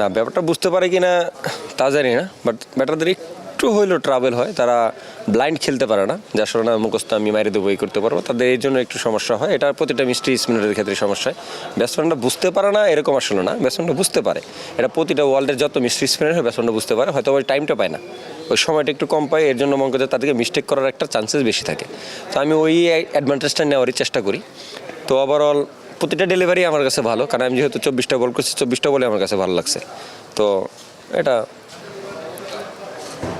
না, ব্যাপারটা বুঝতে পারে কি না, তা জানি না বাট ব্যাটারদের একটু হইলেও ট্রাভেল হয়, তারা ব্লাইন্ড খেলতে পারে না, যার না মুখস্থ আমি মাইরে দেবো করতে পারব, তাদের এই জন্য একটু সমস্যা হয়, এটা প্রতিটা মিস্ট্রি স্পিনারের ক্ষেত্রে সমস্যা হয় ব্যাটসম্যানরা বুঝতে পারে না, এরকম আসলে না ব্যাটসম্যানরা বুঝতে পারে, এটা প্রতিটা ওয়ার্ল্ডের যত মিস্ট্রি স্পিনার হয় ব্যাটসম্যানরা বুঝতে পারে, হয়তো ওই টাইমটা পায় না, ওই সময়টা একটু কম পায়, এর জন্য মনে করতে তাদেরকে মিস্টেক করার একটা চান্সেস বেশি থাকে, তো আমি ওই অ্যাডভান্টেজটা নেওয়ারই চেষ্টা করি, তো ওভারঅল প্রতিটা ডেলিভারি আমার কাছে ভালো কারণ আমি যেহেতু চব্বিশটা বল করছি চব্বিশটা বলে আমার কাছে ভালো লাগছে। তো এটা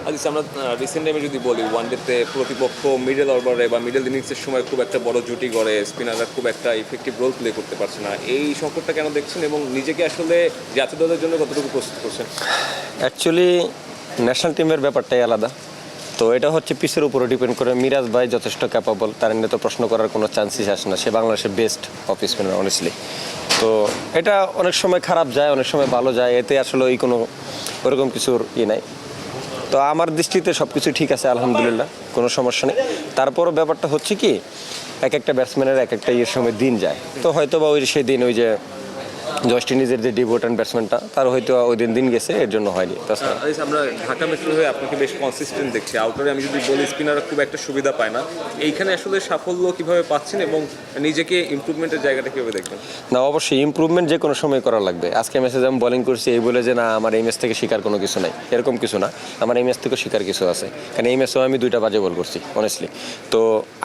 আদিস আমরা রিসেন্ট টাইমে যদি বলি ওয়ান ডেতে প্রতিপক্ষ মিডল ওভারে বা মিডল ইনিংসের সময় খুব একটা বড় জুটি গড়ে স্পিনাররা খুব একটা ইফেক্টিভ রোল প্লে করতে পারছে না। এই সংকটটা কেন দেখছেন এবং নিজেকে আসলে জাতীয় দলের জন্য কতটুকু প্রস্তুত করছেন? অ্যাকচুয়ালি ন্যাশনাল টিমের ব্যাপারটাই আলাদা। তো এটা হচ্ছে পিসের উপরে ডিপেন্ড করে। মিরাজ ভাই যথেষ্ট ক্যাপাবল তার নিয়ে তো প্রশ্ন করার কোনো চান্সেস আসে না। সে বাংলাদেশের বেস্ট অফ স্পিনার অনেস্টলি তো এটা অনেক সময় খারাপ যায়, অনেক সময় ভালো যায়। এতে আসলে ওই কোনো, ওরকম কিছুর ই নাই। তো আমার দৃষ্টিতে সব কিছু ঠিক আছে, আলহামদুলিল্লাহ, কোনো সমস্যা নেই। তারপরও ব্যাপারটা হচ্ছে কি, এক একটা ব্যাটসম্যানের এক একটা ইয়ের সময় দিন যায়। তো হয়তো বা ওই সেই দিন ওই যে ওয়েস্ট ইন্ডিজের যে ডিভোটান ব্যাটসম্যানটা তার হয়তো ওই দিন দিন গেছে এর জন্য হয়নি। তাছাড়া আমরা ঢাকা মেট্রো হয়ে আপনাকে বেশ কনসিস্টেন্ট দেখছি। আউটারে আমি যদি বলি স্পিনাররা খুব একটা সুবিধা পায় না। এইখানে আসলে সাফল্য কীভাবে পাচ্ছেন এবং নিজেকে ইমপ্রুভমেন্টের জায়গাটা কীভাবে দেখবেন? না অবশ্যই ইমপ্রুভমেন্ট যে কোনো সময় করা লাগবে। আজকে ম্যাচে আমি বোলিং করছি এই বলে যে না আমার এই ম্যাচ থেকে শিকার কোনো কিছু নাই। এরকম কিছু না। আমার এই ম্যাচ থেকেও শিকার কিছু আছে। কারণ এই ম্যাচেও আমি দুইটা বাজে বল করছি অনেস্টলি তো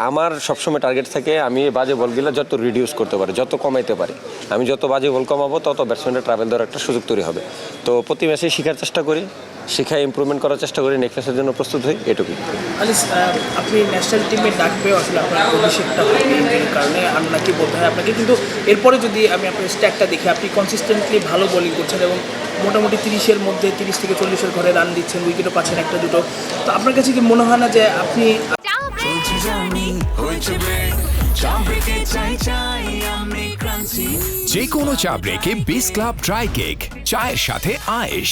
আমার সবসময় টার্গেট থাকে আমি এই বাজে বলগুলো যত রিডিউস করতে পারি যত কমাইতে পারি আমি যত বাজে বল কমাবো তত ব্যাটসম্যানের ট্রাভেল দেওয়ার একটা সুযোগ তৈরি হবে। তো প্রতি ম্যাচেই শেখার চেষ্টা করি শিখায় ইমপ্রুভমেন্ট করার চেষ্টা করি নেক্সট ম্যাচের জন্য প্রস্তুত হই এটুকুই। আপনি ন্যাশনাল টিমে ডাক পেয়েও আসলে আপনার অভিষেকটা কারণে আপনাকে বলতে হয় আপনাকে। কিন্তু এরপরে যদি আমি আপনার স্ট্যাকটা দেখি আপনি কনসিস্টেন্টলি ভালো বোলিং করছেন এবং মোটামুটি তিরিশের মধ্যে তিরিশ থেকে চল্লিশের ঘরে রান দিচ্ছেন উইকেটও পাচ্ছেন একটা দুটো। তো আপনার কাছে কি মনে হয় না যে আপনি চাই চাই। আমি যে কোনো চা ব্রেকে বিস ক্লাব ড্রাই কেক চায়ের সাথে আয়েশ।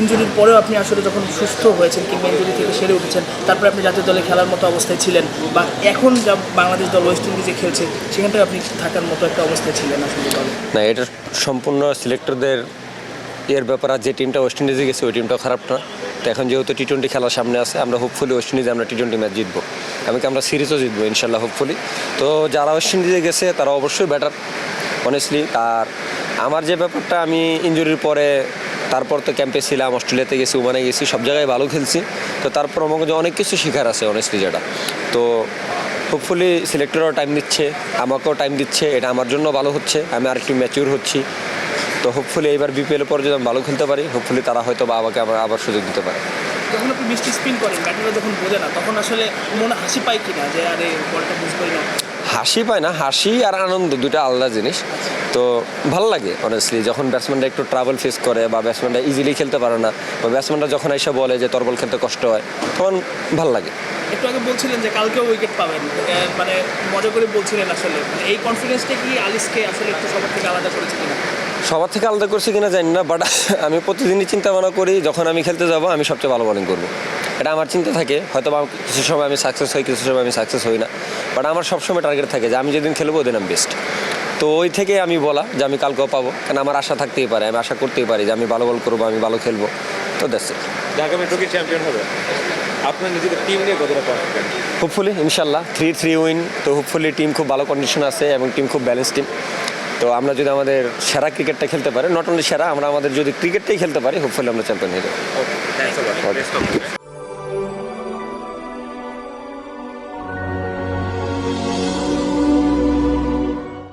ইঞ্জুরির পরেও আপনি আসলে যখন সুস্থ হয়েছেন কিংবা ইঞ্জুরি থেকে সেরে উঠেছেন তারপরে আপনি জাতীয় দলে খেলার মতো অবস্থায় ছিলেন বা এখন যা বাংলাদেশ দল ওয়েস্ট ইন্ডিজে খেলছে সেখানটায় আপনি থাকার মতো একটা অবস্থায় ছিলেন আসলে দলে? না এটা সম্পূর্ণ সিলেক্টরদের এর ব্যাপার আর যে টিমটা ওয়েস্ট ইন্ডিজে গেছে ওই টিমটাও খারাপ না। তো এখন যেহেতু টি টোয়েন্টি খেলার সামনে আছে আমরা হোপফুলি ওয়েস্ট ইন্ডিজে আমরা টি টোয়েন্টি ম্যাচ জিতবো। এমনকি আমরা সিরিজও জিতবো ইনশাল্লাহ হোপফুলি তো যারা ওয়েস্ট ইন্ডিজে গেছে তারা অবশ্যই ব্যাটার অনেস্টলি আর আমার যে ব্যাপারটা আমি ইঞ্জুরির পরে তারপর তো ক্যাম্পে ছিলাম, অস্ট্রেলিয়াতে গেছি, ওমানে গেছি, সব জায়গায় ভালো খেলছি। তো তারপর আমাকে যে অনেক কিছু শেখার আছে অনেস্টলি যেটা। তো হোপফুলি সিলেক্টরও টাইম দিচ্ছে, আমাকেও টাইম দিচ্ছে, এটা আমার জন্য ভালো হচ্ছে, আমি আরেকটু ম্যাচিউর হচ্ছি। তো হোপফুলি এইবার বিপিএল পর যদি আমি ভালো খেলতে পারি হোপফুলি তারা হয়তো বা আমাকে আবার আবার সুযোগ দিতে পারে। যখন আপনি মিষ্টি স্পিন করেন ব্যাটাররা যখন বোঝে না, তখন আসলে মনে হাসি পায় কিনা, যে আরে, বলটা বুঝবই না। হাসি পায় না হাসি আর আনন্দ দুটো আলাদা জিনিস। তো ভালো লাগে অনেস্টলি যখন ব্যাটসম্যানরা একটু ট্রাভেল ফেস করে বা ব্যাটসম্যানরা ইজিলি খেলতে পারে না বা ব্যাটসম্যানরা যখন এসে বলে যে তোর বল খেলতে কষ্ট হয় তখন ভালো লাগে। একটু আগে বলছিলেন যে কালকেও উইকেট পাবেন। মানে মজা করে বলছিলেন আসলে। মানে এই কনফিডেন্সটা কি আলিসকে আসলে একটু সবার থেকে আলাদা করেছে কিনা? সবার থেকে আলাদা করছি কিনা জানি না বাট আমি প্রতিদিনই চিন্তা ভাবনা করি যখন আমি খেলতে যাব আমি সবচেয়ে ভালো বোলিং করব। এটা আমার চিন্তা থাকে হয়তো বা কিছু সময় আমি সাকসেস হই কিছু সময় আমি সাকসেস হই না। বাট আমার সবসময় টার্গেট থাকে যে আমি যেদিন খেলব ওদিন আমি বেস্ট তো ওই থেকে আমি বলা যে আমি কালকেও পাবো। কারণ আমার আশা থাকতেই পারে আমি আশা করতেই পারি যে আমি ভালো বল করব আমি ভালো খেলব। তো দ্যাটস ইট ঢাকা মেট্রো কি চ্যাম্পিয়ন হবে। আপনার নিজেদের টিম নিয়ে কতটা কনফিডেন্ট হোপফুলি ইনশাল্লাহ থ্রি থ্রি উইন তো হোপফুলি টিম খুব ভালো কন্ডিশন আছে এবং টিম খুব ব্যালেন্স টিম তো আমরা যদি আমাদের সেরা ক্রিকেটটা খেলতে পারি নট অনলি সেরা আমরা আমাদের যদি ক্রিকেটটাই খেলতে পারি হোপফুলি আমরা চ্যাম্পিয়ন হয়ে যাব।